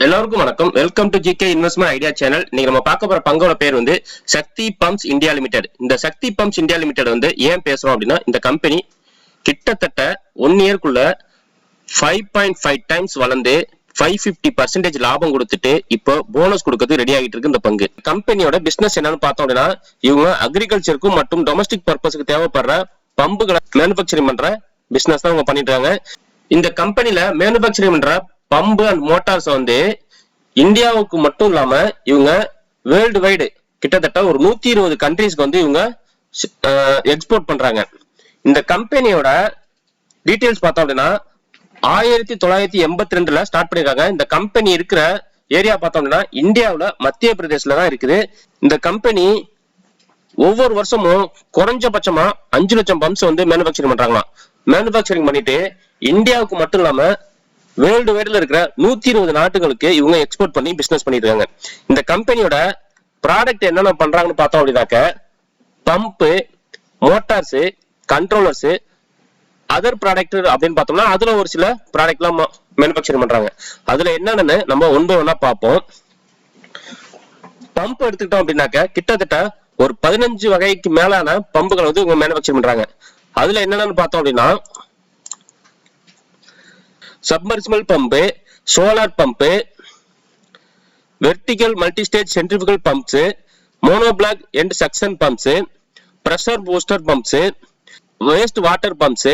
எல்லாருக்கும் வணக்கம். Welcome to GK investment idea channel நீங்க நம்ம பார்க்க போற பங்கோட பேர் வந்து சக்தி பம்ப்ஸ் இந்தியா லிமிடெட். இந்த சக்தி பம்ப்ஸ் இந்தியா லிமிடெட் வந்து ஏன் பேசுறோம் அப்படின்னா இந்த கம்பெனி கிட்டத்தட்ட ஒன் இயர்க்குள்ள ஃபைவ் பாயிண்ட் ஃபைவ் டைம்ஸ் வளர்ந்து ஃபைவ் ஃபிஃப்டி பர்சன்டேஜ் லாபம் கொடுத்துட்டு இப்போ போனஸ் கொடுக்கறது ரெடி ஆகிட்டு இருக்கு இந்த பங்கு. கம்பெனியோட பிசினஸ் என்னன்னு பார்த்தோம் அப்படின்னா இவங்க அக்ரிகல்ச்சருக்கும் மற்றும் டொமஸ்டிக் பர்பஸ்க்கு தேவைப்படுற பம்புகளை மேனுபேக்சரிங் பண்ற பிசினஸ் தான் அவங்க பண்ணிட்டு இந்த கம்பெனில மேனுபேக்சரிங் பண்ற பம்பு அண்ட் மோட்டார்ஸ் வந்து இந்தியாவுக்கு மட்டும் இல்லாம இவங்க வேர்ல்டு வைடு கிட்டத்தட்ட ஒரு நூத்தி இருபது கண்ட்ரீஸ்க்கு வந்து இவங்க எக்ஸ்போர்ட் பண்றாங்க. இந்த கம்பெனியோட டீட்டெயில்ஸ் பார்த்தோம் அப்படின்னா ஆயிரத்தி தொள்ளாயிரத்தி எண்பத்தி ரெண்டுல ஸ்டார்ட் பண்ணிருக்காங்க. இந்த கம்பெனி இருக்கிற ஏரியா பார்த்தோம் அப்படின்னா இந்தியாவில் மத்திய பிரதேஷ்ல தான் இருக்குது. இந்த கம்பெனி ஒவ்வொரு வருஷமும் குறைஞ்சபட்சமா அஞ்சு லட்சம் பம்ப்ஸ் வந்து மேனுபேக்சரிங் பண்றாங்களாம். மேனுபேக்சரிங் பண்ணிட்டு இந்தியாவுக்கு மட்டும் இல்லாம வேர்ல்டு வைடுல இருக்கிற நூத்தி இருபது நாட்டுகளுக்கு இவங்க எக்ஸ்போர்ட் பண்ணி பிசினஸ் பண்ணிட்டு இருக்காங்க இந்த கம்பெனியோட ப்ராடக்ட் என்னென்ன பண்றாங்கன்னு பார்த்தோம் அப்படின்னாக்க pump motors controllers other product அப்படின்னு பார்த்தோம்னா அதுல ஒரு சில ப்ராடக்ட்லாம் மேனுபேக்சரிங் பண்றாங்க. அதுல என்னென்னு நம்ம ஒன் பை ஒன்னா பார்ப்போம். பம்ப் எடுத்துக்கிட்டோம் அப்படின்னாக்க கிட்டத்தட்ட ஒரு பதினஞ்சு வகைக்கு மேலான பம்புகளை வந்து இவங்க மேனுபேக்சர் பண்றாங்க. அதுல என்னென்னு பார்த்தோம் அப்படின்னா submersible pump solar pump vertical multistage centrifugal pumps monoblock end suction pumps pressure booster pumps waste water pumps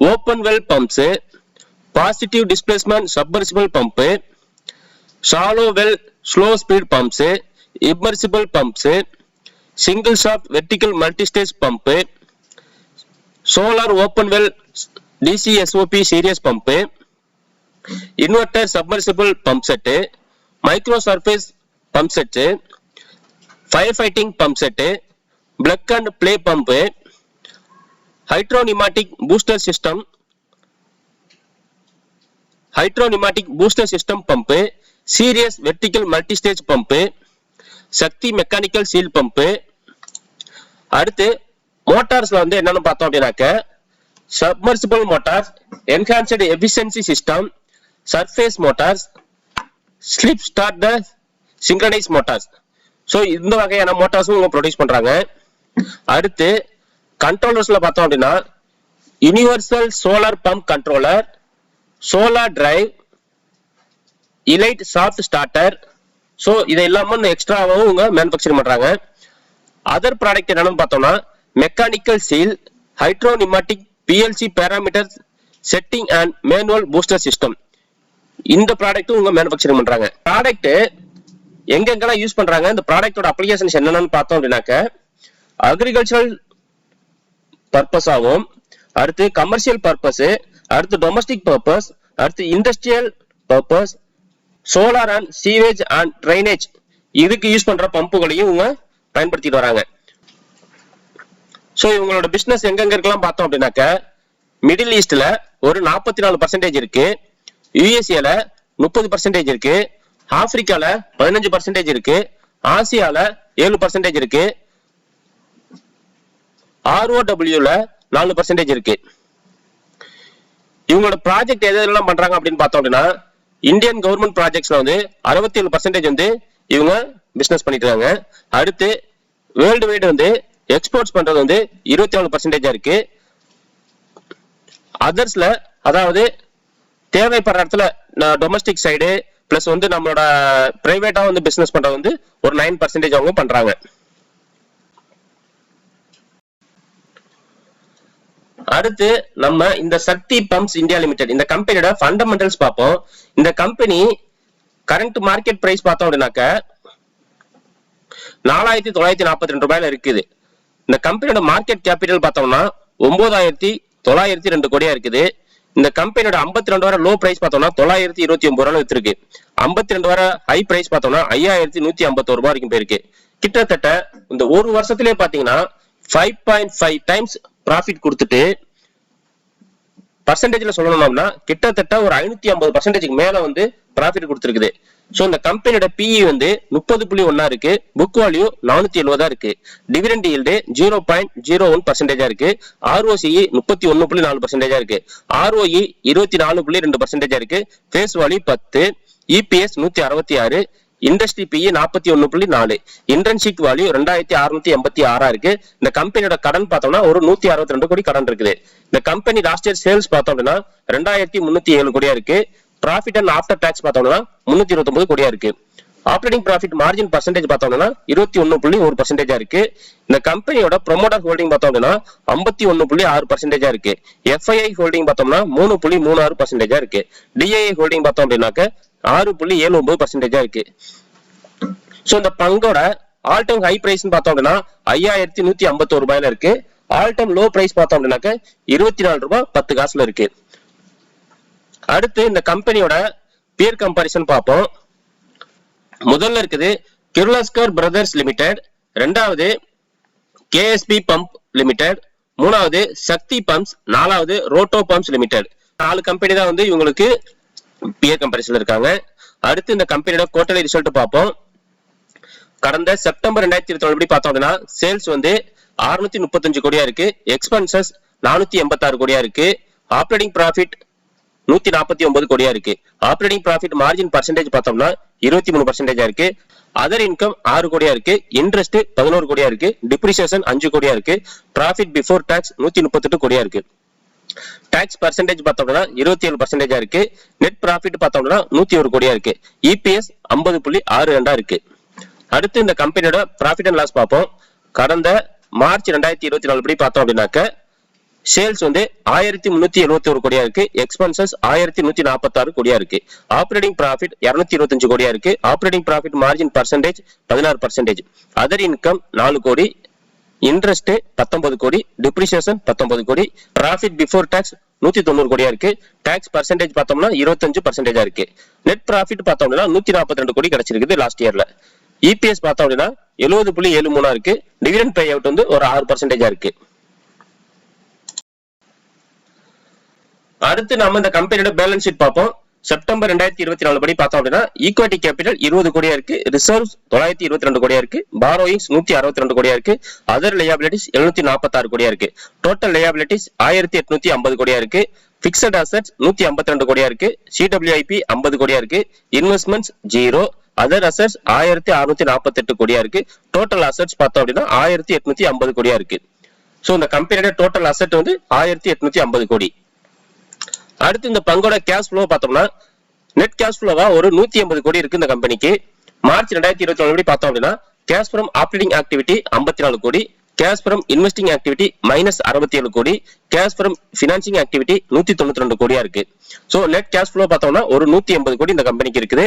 open well pumps positive displacement submersible pump shallow well slow speed pumps immersible pumps single shop vertical multistage pump solar open well DCSOP series pump inverter submersible pump set micro surface pump set fire fighting pump set plug and play pump hydropneumatic booster system hydropneumatic booster system pump series vertical multistage pump Shakti mechanical seal pump அடுத்து மோட்டார்ஸ்ல வந்து என்னன்னு பார்த்தோம் அப்படின்னாக்க submersible motors enhanced efficiency system surface motors slip start the synchronise motors so இந்த வகையான மோட்டார்ஸும் இவங்க produce பண்ணுறாங்க அடுத்து கண்ட்ரோலர்ஸில் பார்த்தோம் அப்படின்னா universal solar pump controller solar drive elite soft starter so இதை எல்லாமே எக்ஸ்ட்ராவும் இவங்க மேனுஃபேக்சர் பண்ணுறாங்க அதர் ப்ராடக்ட் என்னன்னு பார்த்தோம்னா mechanical seal hydropneumatic PLC parameter setting and manual booster system இந்த ப்ராடக்ட்டும் உங்கள் மேனுஃபேக்சரிங் பண்றாங்க. ப்ராடக்ட் எங்கெங்கெல்லாம் யூஸ் பண்றாங்க இந்த ப்ராடக்டோட அப்ளிகேஷன்ஸ் என்னென்னு பார்த்தோம் அப்படின்னாக்க அக்ரிகல்ச்சரல் பர்பஸ் ஆகும். அடுத்து கமர்ஷியல் பர்பஸ் அடுத்து டொமஸ்டிக் பர்பஸ் அடுத்து industrial purpose solar and sewage and drainage இதுக்கு யூஸ் பண்ற பம்புகளையும் இவங்க பயன்படுத்திட்டு வராங்க. ஸோ இவங்களோட பிசினஸ் எங்கெங்க இருக்கலாம் பார்த்தோம் அப்படின்னாக்க மிடில் ஈஸ்ட்ல ஒரு நாற்பத்தி நாலு பர்சன்டேஜ் இருக்கு யூஎஸ்ஏல முப்பது பர்சன்டேஜ் இருக்கு. ஆப்பிரிக்கால பதினஞ்சு பர்சன்டேஜ் இருக்கு. ஆசியால ஏழு பர்சன்டேஜ் இருக்கு. ஆர்ஓடபிள்யூல நாலு பர்சன்டேஜ் இருக்கு. இவங்களோட ப்ராஜெக்ட் எது எதெல்லாம் பண்றாங்க அப்படின்னு பார்த்தோம் அப்படின்னா இந்தியன் கவர்மெண்ட் ப்ராஜெக்ட்ஸ்ல வந்து அறுபத்தி ஏழு பர்சன்டேஜ் வந்து இவங்க பிசினஸ் பண்ணிட்டு இருக்காங்க. அடுத்து வேர்ல்டு வைடு வந்து எக்ஸ்போர்ட்ஸ் பண்றது வந்து இருபத்தி நாலு பர்சன்டேஜா இருக்கு. அதர்ஸ்ல அதாவது தேவைப்படுற இடத்துல நான் டொமஸ்டிக் சைடு பிளஸ் வந்து நம்மளோட பிரைவேட்டா வந்து பிசினஸ் பண்றது வந்து ஒரு நைன் பர்சன்டேஜ் அவங்க பண்றாங்க. அடுத்து நம்ம இந்த சக்தி பம்ப்ஸ் இந்தியா லிமிடெட் இந்த கம்பெனியோட ஃபண்டமெண்டல்ஸ் பார்ப்போம். இந்த கம்பெனி கரண்ட் மார்க்கெட் பிரைஸ் பார்த்தோம் அப்படின்னாக்க நாலாயிரத்தி தொள்ளாயிரத்தி நாற்பத்தி ரெண்டு ரூபாயில இருக்குது. இந்த கம்பெனியோட மார்க்கெட் கேபிட்டல் பார்த்தோம்னா ஒன்பதாயிரத்தி தொள்ளாயிரத்தி ரெண்டு கோடியா இருக்குது. இந்த கம்பெனியோட ஐம்பத்தி ரெண்டு வாரம் லோ பிரைஸ் பார்த்தோம்னா தொள்ளாயிரத்தி இருபத்தி ஒன்பது ரூபாய் வித்துருக்கு. ஐம்பத்தி ரெண்டு வாரம் ஹை பிரைஸ் பார்த்தோம்னா ஐயாயிரத்தி நூத்தி ஐம்பத்தோரு ரூபாய் வரைக்கும் போயிருக்கு. கிட்டத்தட்ட இந்த ஒரு வருஷத்திலே பாத்தீங்கன்னா five point five times profit கொடுத்துட்டு பர்சன்டேஜ்ல சொல்லணும்னா கிட்டத்தட்ட ஒரு ஐநூத்தி ஐம்பது பர்சன்டேஜ்க்கு மேல வந்து ப்ராஃபிட் கொடுத்துருக்குது. சோ இந்த கம்பெனியோட பிஇ வந்து முப்பது புள்ளி ஒன்னா இருக்கு. புக் வேல்யூ நானூத்தி எழுபதா இருக்கு. Dividend yield zero point zero one பர்சன்டேஜா இருக்கு. ஆர்ஓசிஇ முப்பத்தி ஒன்னு புள்ளி நாலு பர்சன்டேஜா இருக்கு. ஆர்ஓஇ இருபத்தி நாலு புள்ளி ரெண்டு பர்சன்டேஜா இருக்கு. ஃபேஸ் வேல்யூ பத்து. இபிஎஸ் நூத்தி அறுபத்தி ஆறு. இண்டஸ்ட்ரி பிஇ நாற்பத்தி ஒன்னு புள்ளி நாலு. இன்டர்ன்ஷிப் வேல்யூ ரெண்டாயிரத்தி அறுநூத்தி எண்பத்தி ஆறா இருக்கு. இந்த கம்பெனியோட கடன் பார்த்தோம்னா ஒரு நூத்தி அறுபத்தி ரெண்டு கோடி கடன் இருக்குது. இந்த கம்பெனி லாஸ்ட் இயர் சேல்ஸ் பார்த்தோம் அப்படின்னா ரெண்டாயிரத்தி முன்னூத்தி ஏழு கோடியா இருக்கு. ப்ராஃபிட் அண்ட் ஆஃப்டர் டாக்ஸ் பார்த்தோம்னா முன்னூத்தி இருபத்தி ஒன்பது கோடியா இருக்கு. ஆப்ரேட்டிங் ப்ராஃபிட் மார்ஜின் பர்சன்டேஜ் பார்த்தோம்னா இருபத்தி ஒன்னு புள்ளி ஒரு பர்சன்டேஜா இருக்கு. இந்த கம்பெனியோட ப்ரொமோட்டர் ஹோல்டிங் பார்த்தோம் அப்படின்னா ஐம்பத்தி ஒன்னு புள்ளி ஆறு பர்சன்டேஜா இருக்கு. எஃப்ஐஐ ஹோல்டிங் பார்த்தோம்னா மூணு புள்ளி மூணு ஆறு பர்சன்டேஜா இருக்கு. டிஐஐ ஹோல்டிங் பார்த்தோம் அப்படின்னாக்க ஆறு புள்ளி ஏழு ஒன்பது பர்சன்டேஜா இருக்கு. சோ இந்த பங்கோட ஆல் டைம் ஹை பிரைஸ் பார்த்தோம் அப்படின்னா ஐயாயிரத்தி நூத்தி ஐம்பத்தோரு ரூபாயில இருக்கு. ஆல் டைம் லோ பிரைஸ் பார்த்தோம் அப்படின்னாக்க இருபத்தி நாலு ரூபாய் பத்து காசுல இருக்கு. அடுத்து இந்த கம்பெனியோட பியர் கம்பாரிசன் பார்ப்போம். முதல்ல இருக்குது கிர்லாஸ்கர் பிரதர்ஸ் லிமிடெட் ரெண்டாவது கேஎஸ்பி பம்ப் லிமிடெட் மூணாவது சக்தி பம்ப்ஸ் நாலாவது ரோட்டோ பம்ப்ஸ் லிமிடெட் நாலு கம்பெனி தான் வந்து இவங்களுக்கு பியர் கம்பெனிஸ்ல இருக்காங்க. அடுத்து இந்த கம்பெனியோட குவார்டர்லி ரிசல்ட் பார்ப்போம். கடந்த செப்டம்பர் ரெண்டாயிரத்தி இருபத்தி ஒன்று பார்த்தோம் அப்படின்னா சேல்ஸ் வந்து அறுநூத்தி முப்பத்தஞ்சு கோடியா இருக்கு எக்ஸ்பென்சஸ் நானூத்தி எண்பத்தாறு கோடியா இருக்கு ஆப்ரேட்டிங் ப்ராஃபிட் நூத்தி நாற்பத்தி ஒன்பது கோடியா இருக்கு. ஆப்ரேட்டிங் ப்ராஃபிட் மார்ஜின் பர்சன்டேஜ் பார்த்தோம்னா இருபத்தி மூணு பர்சன்டேஜா இருக்கு. அதர் இன்கம் ஆறு கோடியா இருக்கு. இன்ட்ரெஸ்ட் பதினோரு கோடியா இருக்கு. டிப்ரிசியேஷன் அஞ்சு கோடியா இருக்கு. ப்ராஃபிட் பிஃபோர் டாக்ஸ் நூத்தி முப்பத்தெட்டு கோடியா இருக்கு. டாக்ஸ் பர்சன்டேஜ் பார்த்தோம்னா இருபத்தி ஏழு பர்சன்டேஜா இருக்கு. நெட் ப்ராஃபிட் பார்த்தோம்னா நூத்தி ஒரு கோடியா இருக்கு. இபிஎஸ் ஐம்பது புள்ளி ஆறு ரெண்டா இருக்கு. அடுத்து இந்த கம்பெனியோட ப்ராஃபிட் அண்ட் லாஸ் பார்ப்போம். கடந்த மார்ச் ரெண்டாயிரத்தி இருபத்தி நாலு படி பார்த்தோம் அப்படின்னாக்க சேல்ஸ் வந்து ஆயிரத்தி முன்னூத்தி எழுபத்தி ஒரு கோடியா இருக்கு. எக்ஸ்பென்சஸ் ஆயிரத்தி நூத்தி நாற்பத்தி ஆறு கோடியா இருக்கு. ஆப்ரேட்டிங் ப்ராஃபிட் இருநூத்தி இருபத்தஞ்சு கோடியா இருக்கு. ஆப்ரேட்டிங் ப்ராஃபிட் மார்ஜின் பர்சன்டேஜ் பதினாறு பர்சன்டேஜ் அதர் இன்கம் நாலு கோடி. இன்ட்ரெஸ்ட் பத்தொன்பது கோடி. டிப்ரிசியேஷன் பத்தொன்பது கோடி. ப்ராஃபிட் பிஃபோர் டாக்ஸ் நூத்தி தொண்ணூறு கோடியா இருக்கு. டாக்ஸ் பர்சன்டேஜ் பார்த்தோம்னா இருபத்தஞ்சு பர்சன்டேஜா இருக்கு. நெட் ப்ராஃபிட் பார்த்தோம் அப்படின்னா நூத்தி நாற்பத்தி ரெண்டு கோடி கிடைச்சிருக்குது லாஸ்ட் இயர்ல இபிஎஸ் பார்த்தோம் அப்படின்னா எழுபது புள்ளி ஏழு மூணா இருக்கு. டிவிடன் பே அவுட் வந்து ஒரு ஆறு பர்சன்டேஜா இருக்கு. அடுத்து நம்ம இந்த கம்பெனியோட பேலன்ஸ் ஷீட் பார்ப்போம். செப்டம்பர் ரெண்டாயிரத்தி இருபத்தி நாலு படி பார்த்தோம் அப்படின்னா ஈக்விட்டி கேபிட்டல் இருபது கோடியா இருக்கு. ரிசர்வ்ஸ் தொள்ளாயிரத்தி இருபத்தி ரெண்டு கோடியா இருக்கு. பாரோயிங்ஸ் நூத்தி அறுபத்தி ரெண்டு கோடியா இருக்கு. அதர் லியாபிலிட்டிஸ் எழுநூத்தி நாற்பத்தி ஆறு கோடியா இருக்கு. டோட்டல் லியாபிலிட்டிஸ் ஆயிரத்தி எட்நூத்தி ஐம்பது கோடியா இருக்கு. பிக்சட் அசட்ஸ் நூத்தி ஐம்பத்தி ரெண்டு கோடியா இருக்கு. சிடபிள்யூஐபி ஐம்பது கோடியா இருக்கு. இன்வெஸ்ட்மெண்ட்ஸ் ஜீரோ அதர் அசட்ஸ் ஆயிரத்தி அறுநூத்தி நாற்பத்தி எட்டு கோடியா இருக்கு. டோட்டல் அசட்ஸ் பார்த்தோம் அப்படின்னா ஆயிரத்தி எட்நூத்தி ஐம்பது கோடியா இருக்கு. ஸோ இந்த கம்பெனியோட டோட்டல் அசெட் வந்து ஆயிரத்தி எட்நூத்தி ஐம்பது கோடி. அடுத்து இந்த பங்கோட கேஷ் ஃப்ளோ பார்த்தோம்னா நெட் கேஷ் ஃப்ளோவா ஒரு நூத்தி ஐம்பது கோடி இருக்கு இந்த கம்பெனிக்கு மார்ச் ரெண்டாயிரத்தி இருபத்தி நாலு பார்த்தோம் அப்படின்னா கேஷ் ஃப்ரம் ஆப்ரேட்டிங் ஆக்டிவிட்டி ஐம்பத்தி நாலு கோடி cash from investing activity minus அறுபத்தி ஏழு கோடி கேஷ் ஃப்ரம் பினான்சிங் ஆக்டிவிட்டி நூத்தி தொண்ணூத்தி ரெண்டு கோடியா இருக்கு. சோ நெட் கேஷ் ஃப்ளோ பார்த்தோம்னா ஒரு நூத்தி எண்பது கோடி இந்த கம்பெனிக்கு இருக்குது.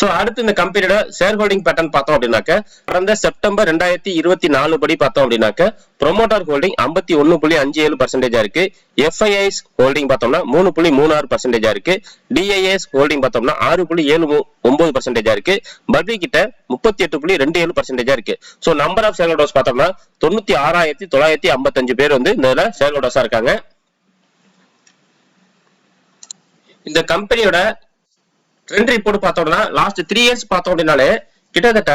சோ அடுத்து இந்த கம்பெனியோட ஷேர் ஹோல்டிங் பேட்டர்ன் பார்த்தோம் அப்படின்னாக்க கடந்த செப்டம்பர் ரெண்டாயிரத்தி இருபத்தி நாலு படி பார்த்தோம் அப்படின்னாக்க ப்ரொமோட்டர் ஹோல்டிங் ஐம்பத்தி ஒன்னு புள்ளி அஞ்சு ஏழு பர்சன்டேஜா இருக்கு. எஃப்ஐஐஸ் ஹோல்டிங் பார்த்தோம்னா மூணு புள்ளி மூணு ஆறு பர்சன்டேஜா இருக்கு. டிஐஎஸ் ஹோல்டிங் பார்த்தோம்னா ஆறு புள்ளி ஏழு ஒன்பது பர்சன்டேஜா இருக்கு. பட்வி கிட்ட முப்பத்தி எட்டு புள்ளி ரெண்டு ஏழு பர்சன்டேஜா இருக்கு. So number of share holders பார்த்தோம்னா தொண்ணூத்தி ஆறாயிரத்தி தொள்ளாயிரத்தி ஐம்பத்தஞ்சு பேர் வந்து இந்த ஷேர் ஹோல்டர்ஸா இருக்காங்க. இந்த கம்பெனியோட ட்ரெண்ட் ரிப்போர்ட் பார்த்தோம்னா லாஸ்ட் த்ரீ இயர்ஸ் பார்த்தோம் அப்படின்னாலே கிட்டத்தட்ட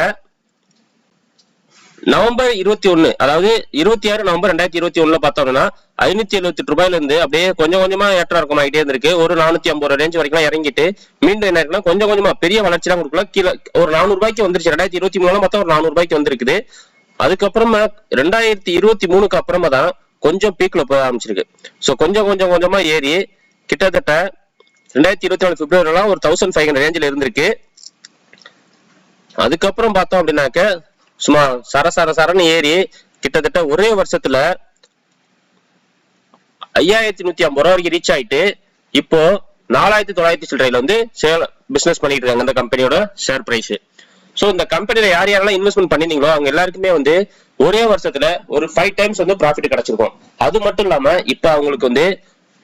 நவம்பர் இருபத்தி ஒன்னு அதாவது இருபத்தி ஆறு நவம்பர் ரெண்டாயிரத்தி இருபத்தி ஒண்ணுல பார்த்தோம்னா ஐநூத்தி எழுபத்தி எட்டு ரூபாயில இருந்து அப்படியே கொஞ்சம் கொஞ்சமா ஏற்றம் இருக்கும் ஆகிட்டே இருந்திருக்கு. ஒரு நானூத்தி ஐம்பது ரேஞ்ச் வரைக்கும் இறங்கிட்டு மீண்டும் என்ன இருக்குன்னா கொஞ்சம் கொஞ்சமா பெரிய வளர்ச்சி தான் கொடுக்கல. கீழே ஒரு நானூறு ரூபாய்க்கு வந்துருச்சு. ரெண்டாயிரத்தி இருபத்தி மூணுல மொத்தம் ஒரு நானூறு ரூபாய்க்கு வந்திருக்குது. அதுக்கப்புறமா ரெண்டாயிரத்தி இருபத்தி மூணுக்கு அப்புறமா தான் கொஞ்சம் பீக்ல போக ஆரம்பிச்சிருக்கு. சோ கொஞ்சம் கொஞ்சம் கொஞ்சமா ஏறி கிட்டத்தட்ட ரெண்டாயிரத்தி இருபத்தி நாலு பிப்ரவரிலாம் ஒரு தௌசண்ட் ஃபைவ் ஹண்ட்ரட் ரேஞ்சில் இருந்திருக்கு. அதுக்கப்புறம் பார்த்தோம் அப்படின்னாக்க சும்மா சர சர சரன்னு ஏறி கிட்டத்தட்ட ஒரே வருஷத்துல ஐயாயிரத்தி நூத்தி ஐம்பது ரூபா வரைக்கும் ரீச் ஆயிட்டு இப்போ நாலாயிரத்தி தொள்ளாயிரத்தி சில்லறையில வந்து சேல் பிசினஸ் பண்ணிட்டு இருக்காங்க அந்த கம்பெனியோட ஷேர் பிரைஸ் ஸோ இந்த கம்பெனியில யார் யாரெல்லாம் இன்வெஸ்ட்மெண்ட் பண்ணிருந்தீங்களோ அவங்க எல்லாருக்குமே வந்து ஒரே வருஷத்துல ஒரு ஃபைவ் டைம்ஸ் வந்து ப்ராஃபிட் கிடைச்சிருக்கும். அது மட்டும் இல்லாம இப்ப அவங்களுக்கு வந்து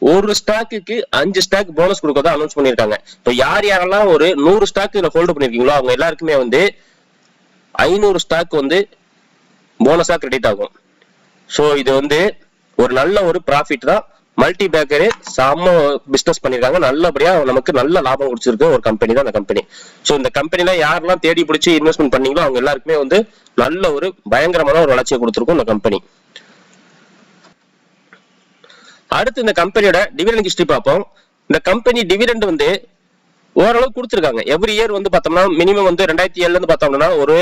ஒரு ஸ்டாக்குக்கு அஞ்சு ஸ்டாக் போனஸ் கொடுக்கறதா அனௌன்ஸ் பண்ணிருக்காங்க இப்போ யார் யாரெல்லாம் ஒரு நூறு ஸ்டாக் இதுல ஹோல்டு பண்ணிருக்கீங்களோ அவங்க எல்லாருக்குமே வந்து ஐநூறு ஸ்டாக் வந்து போனஸா கிரெடிட் ஆகும். சோ இது வந்து ஒரு நல்ல ஒரு ப்ராஃபிட் தான். மல்டி பேக்கரு செம்ம பிசினஸ் பண்ணிருக்காங்க நல்லபடியா நமக்கு நல்ல லாபம் குடிச்சிருக்கு ஒரு கம்பெனி தான் அந்த கம்பெனி சோ இந்த கம்பெனில யாரெல்லாம் தேடி பிடிச்சி இன்வெஸ்ட்மெண்ட் பண்ணீங்களோ அவங்க எல்லாருக்குமே வந்து நல்ல ஒரு பயங்கரமான ஒரு வளர்ச்சியை கொடுத்துருக்கும் இந்த கம்பெனி அடுத்து இந்த கம்பெனியோட டிவிடெண்ட் ஹிஸ்டரி பார்ப்போம். இந்த கம்பெனி டிவிடெண்ட் வந்து ஓரளவு கொடுத்துருக்காங்க. எவ்ரி இயர் வந்து பார்த்தோம்னா மினிமம் வந்து ரெண்டாயிரத்தி ஏழுல இருந்து பார்த்தோம்னா ஒரு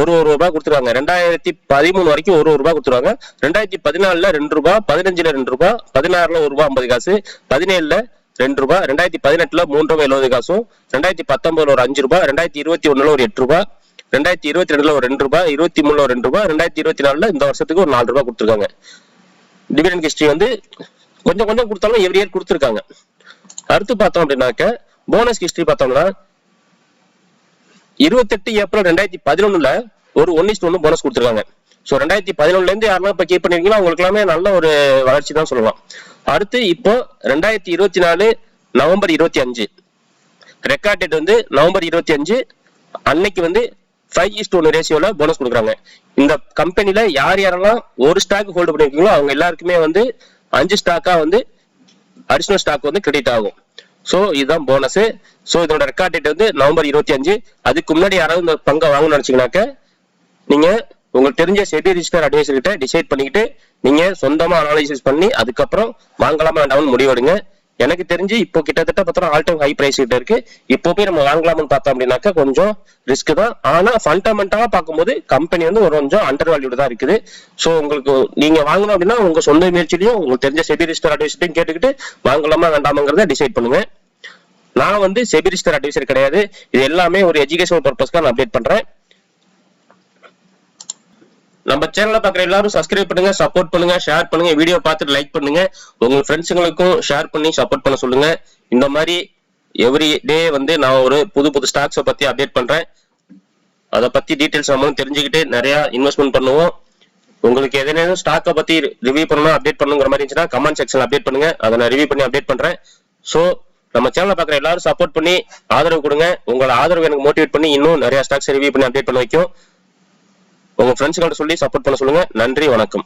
ஒரு ஒரு ரூபாய் கொடுத்துருவாங்க ரெண்டாயிரத்தி பதிமூணு வரைக்கும் ஒரு ஒரு ரூபாய் கொடுத்துருவாங்க ரெண்டாயிரத்தி பதினாலுல ரெண்டு ரூபாய் பதினஞ்சுல ரெண்டு ரூபாய் பதினாறுல ஒரு ரூபாய் ஐம்பது காசு பதினேழுல ரெண்டு ரூபாய் ரெண்டாயிரத்தி பதினெட்டுல மூன்று ரூபாய் எழுபது காசும் ரெண்டாயிரத்தி பத்தொன்பதுல ஒரு அஞ்சு ரூபாய் ரெண்டாயிரத்தி இருபத்தி ஒண்ணுல ஒரு எட்டு ரூபாய் ரெண்டாயிரத்தி இருபத்தி ரெண்டுல ஒரு ரெண்டு ரூபாய் இருபத்தி மூணுல ஒரு ரெண்டு ரூபாய் ரெண்டாயிரத்தி இருபத்தி நாலுல இந்த வருஷத்துக்கு ஒரு நாலு ரூபாய் கொடுத்துருக்காங்க. டிவிடன் ஹிஸ்டரி வந்து கொஞ்சம் கொஞ்சம் கொடுத்தாலும் எவ்ரி இயர் கொடுத்துருக்காங்க. அடுத்து பார்த்தோம் அப்படின்னாக்க போனஸ் ஹிஸ்டரி பார்த்தோம்னா இருபத்தெட்டு ஏப்ரல் ரெண்டாயிரத்தி பதினொன்னுல ஒரு ஒன்னு ஒன்று ஒன்னு போனஸ் கொடுத்துருக்காங்க. ஸோ ரெண்டாயிரத்தி பதினொன்னுல இருந்து யாரெல்லாம் இப்போ கீப் பண்ணிருக்கீங்களோ அவங்களுக்கு எல்லாமே நல்ல ஒரு வளர்ச்சி தான் சொல்லலாம். அடுத்து இப்போ ரெண்டாயிரத்தி இருபத்தி நாலு நவம்பர் இருபத்தி அஞ்சு. ரெக்கார்ட் டேட் வந்து நவம்பர் இருபத்தி அஞ்சு. அன்னைக்கு வந்து ஃபைவ் இஸ்ட் ஒன்று ரேஷியோல போனஸ் கொடுக்குறாங்க. இந்த கம்பெனில யார் யாரெல்லாம் ஒரு ஸ்டாக் ஹோல்டு பண்ணிருக்கீங்களோ அவங்க எல்லாருக்குமே வந்து அஞ்சு ஸ்டாக்கா வந்து அடிஷனல் ஸ்டாக் வந்து கிரெடிட் ஆகும். ஸோ இதுதான் போனஸ் ஸோ இதோட ரெக்கார்ட் டேட் வந்து நவம்பர் இருபத்தி அஞ்சு. அதுக்கு முன்னாடி யாராவது இந்த பங்கை வாங்கணும்னு நினைச்சீங்கன்னாக்க நீங்க உங்களுக்கு தெரிஞ்ச செபி ரிஜிஸ்டர் அட்வைசர் கிட்ட டிசைட் பண்ணிக்கிட்டு நீங்க சொந்தமா அனாலிசிஸ் பண்ணி அதுக்கப்புறம் வாங்கலாமா வேண்டாம்னு முடிவெடுங்க. எனக்கு தெரிஞ்சு இப்போ கிட்டத்தட்ட பத்திரம் ஆல் டைம் ஹை பிரைஸ் கிட்ட இருக்கு. இப்போ போய் நம்ம வாங்கலாம்னு பார்த்தோம் அப்படின்னாக்கா கொஞ்சம் ரிஸ்க் தான். ஆனா ஃபண்டமெண்டலா பார்க்கும்போது கம்பெனி வந்து ஒரு கொஞ்சம் அண்டர் வேல்யூடு தான் இருக்குது. ஸோ உங்களுக்கு நீங்க வாங்கணும் அப்படின்னா உங்க சொந்த முயற்சியிலையும் உங்களுக்கு தெரிஞ்ச செபி ரிஜிஸ்டர் அட்வைசர்ட்டையும் கேட்டுக்கிட்டு வாங்கலாமா வேண்டாமாங்கிறத டிசைட் பண்ணுங்க. நான் வந்து செபி ரிஜிஸ்டர் அட்வைசர் கிடையாது. இது எல்லாமே ஒரு எஜுகேஷனல் பர்பஸ்க்காக நான் அப்டேட் பண்றேன். நம்ம சேனலை பார்க்குற எல்லாரும் சப்ஸ்கிரைப் பண்ணுங்க சப்போர்ட் பண்ணுங்க ஷேர் பண்ணுங்க வீடியோ பார்த்துட்டு லைக் பண்ணுங்க. உங்க ஃப்ரெண்ட்ஸுங்களுக்கும் ஷேர் பண்ணி சப்போர்ட் பண்ண சொல்லுங்க. இந்த மாதிரி எவ்ரி டே வந்து நான் ஒரு புது புது ஸ்டாக்ஸை பத்தி அப்டேட் பண்றேன். அதை பத்தி டீடைல்ஸ் நம்மளும் தெரிஞ்சுக்கிட்டு நிறைய இன்வெஸ்ட்மெண்ட் பண்ணுவோம். உங்களுக்கு எதனாலும் ஸ்டாக்கை பத்தி ரிவ்யூ பண்ணணும் அப்டேட் பண்ணுங்கிற மாதிரி இருந்துச்சுன்னா கமெண்ட் செக்ஷன் அப்டேட் பண்ணுங்க. அதை நான் ரிவ்யூ பண்ணி அப்டேட் பண்றேன். ஸோ நம்ம சேனலை பார்க்குற எல்லாரும் சப்போர்ட் பண்ணி ஆதரவு கொடுங்க. உங்களோட ஆதரவு எனக்கு மோட்டிவேட் பண்ணி இன்னும் நிறைய ஸ்டாக்ஸ் ரிவ்யூ பண்ணி அப்டேட் பண்ண வைக்கும். உங்க ஃப்ரெண்ட்ஸ்கிட்ட சொல்லி சப்போர்ட் பண்ண சொல்லுங்க. நன்றி வணக்கம்.